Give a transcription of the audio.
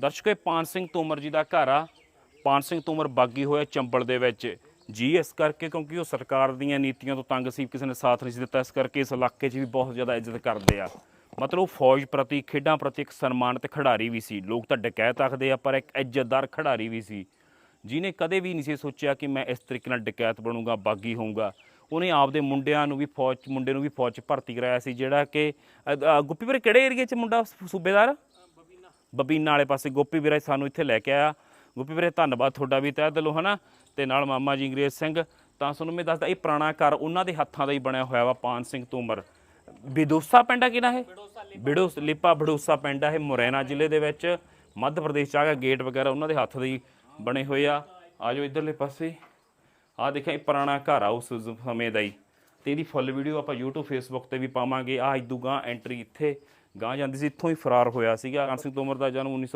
ਦਰਸ਼ਕੋ ਇਹ ਪਾਨ ਸਿੰਘ ਤੋਮਰ ਜੀ ਦਾ ਘਰ ਆ। ਪਾਨ ਸਿੰਘ ਤੋਮਰ ਬਾਗੀ ਹੋਇਆ ਚੰਬਲ ਦੇ ਵਿੱਚ। ਜੀ ਇਸ ਕਰਕੇ ਕਿਉਂਕਿ ਉਹ ਸਰਕਾਰ ਦੀਆਂ ਨੀਤੀਆਂ ਤੋਂ ਤੰਗ ਸੀ ਕਿਸੇ ਨੇ ਸਾਥ ਨਹੀਂ ਸੀ ਦਿੱਤਾ ਇਸ ਕਰਕੇ ਇਸ ਇਲਾਕੇ 'ਚ ਵੀ ਬਹੁਤ ਜ਼ਿਆਦਾ ਇੱਜ਼ਤ ਕਰਦੇ ਆ। ਮਤਲਬ ਉਹ ਫੌਜ ਪ੍ਰਤੀ ਖੇਡਾਂ ਪ੍ਰਤੀ ਇੱਕ ਸਨਮਾਨਿਤ ਖਿਡਾਰੀ ਵੀ ਸੀ। ਲੋਕ ਤਾਂ ਡਕੈਤ ਆਖਦੇ ਆ ਪਰ ਇੱਕ ਇੱਜ਼ਤਦਾਰ ਖਿਡਾਰੀ ਵੀ ਸੀ। ਜਿਹਨੇ ਕਦੇ ਵੀ ਨਹੀਂ ਸੀ ਸੋਚਿਆ ਕਿ ਮੈਂ ਇਸ ਤਰੀਕੇ ਨਾਲ ਡਕੈਤ ਬਣੂੰਗਾ ਬਾਗੀ ਹੋਊਂਗਾ। ਉਹਨੇ ਆਪਦੇ ਮੁੰਡਿਆਂ ਨੂੰ ਵੀ ਫੌਜ ਮੁੰਡੇ ਨੂੰ ਵੀ ਫੌਜ 'ਚ ਭਰਤੀ ਕਰਾਇਆ ਸੀ ਜਿਹੜਾ ਕਿ ਅ, ਗੁੱਪੀ ਵੀਰੇ ਕਿਹੜੇ ਏਰੀਏ 'ਚ ਮੁੰਡਾ ਸੂਬੇਦਾਰ? ਬਬੀਨਾ ਵਾਲੇ ਪਾਸੇ ਗੋਪੀ ਵੀਰੇ ਸਾਨੂੰ ਇੱਥੇ ਲੈ ਕੇ ਆਇਆ। ਗੋਪੀ ਵੀਰੇ, ਧੰਨਵਾਦ ਤੁਹਾਡਾ ਵੀ ਤਹਿ ਦਿਲੋਂ, ਹਨਾ? ਤੇ ਨਾਲ ਮਾਮਾ ਜੀ ਅੰਗਰੇਜ਼ ਸਿੰਘ, ਤਾਂ ਤੁਹਾਨੂੰ ਮੈਂ ਦੱਸਦਾ, ਇਹ ਪੁਰਾਣਾ ਘਰ ਉਹਨਾਂ ਦੇ ਹੱਥਾਂ ਦਾ ਹੀ ਬਣਿਆ ਹੋਇਆ ਵਾ, ਪਾਨ ਸਿੰਘ ਤੋਮਰ ਬਿਦੋਸਾ ਪਿੰਡ ਆ ਕਿਹੜਾ ਇਹ? ਬਿੜੋਸ ਲਿਪਾ ਬੜੋਸਾ ਪਿੰਡ ਆ ਇਹ, ਮੁਰੈਨਾ ਜ਼ਿਲ੍ਹੇ ਦੇ ਵਿੱਚ। ਮੱਧ ਪ੍ਰਦੇਸ਼ ਚ ਆ ਗਿਆ, ਗੇਟ ਵਗੈਰਾ ਉਹਨਾਂ ਦੇ ਹੱਥ ਦੇ ਹੀ ਬਣੇ ਹੋਏ ਆ। ਆਜੋ ਇਧਰਲੇ ਪਾਸੇ। ਆ ਦੇਖਿਆ ਇਹ ਪੁਰਾਣਾ ਘਰ ਆ ਉਸ ਸਮੇਂ ਦਾ ਹੀ। ਤੇ ਇਹਦੀ ਫੁੱਲ ਵੀਡੀਓ ਆਪਾਂ YouTube, Facebook ਤੇ ਵੀ ਪਾਵਾਂਗੇ। ਆ ਇਦੂ ਐਂਟਰੀ ਇੱਥੇ। ਗਾਂ ਜਾਂਦੀ ਸੀ ਇੱਥੋਂ ਹੀ ਫਰਾਰ ਹੋਇਆ ਸੀਗਾ। ਕਾਨ ਸਿੰਘ ਤੋਮਰ ਦਾ ਜਨਮ 19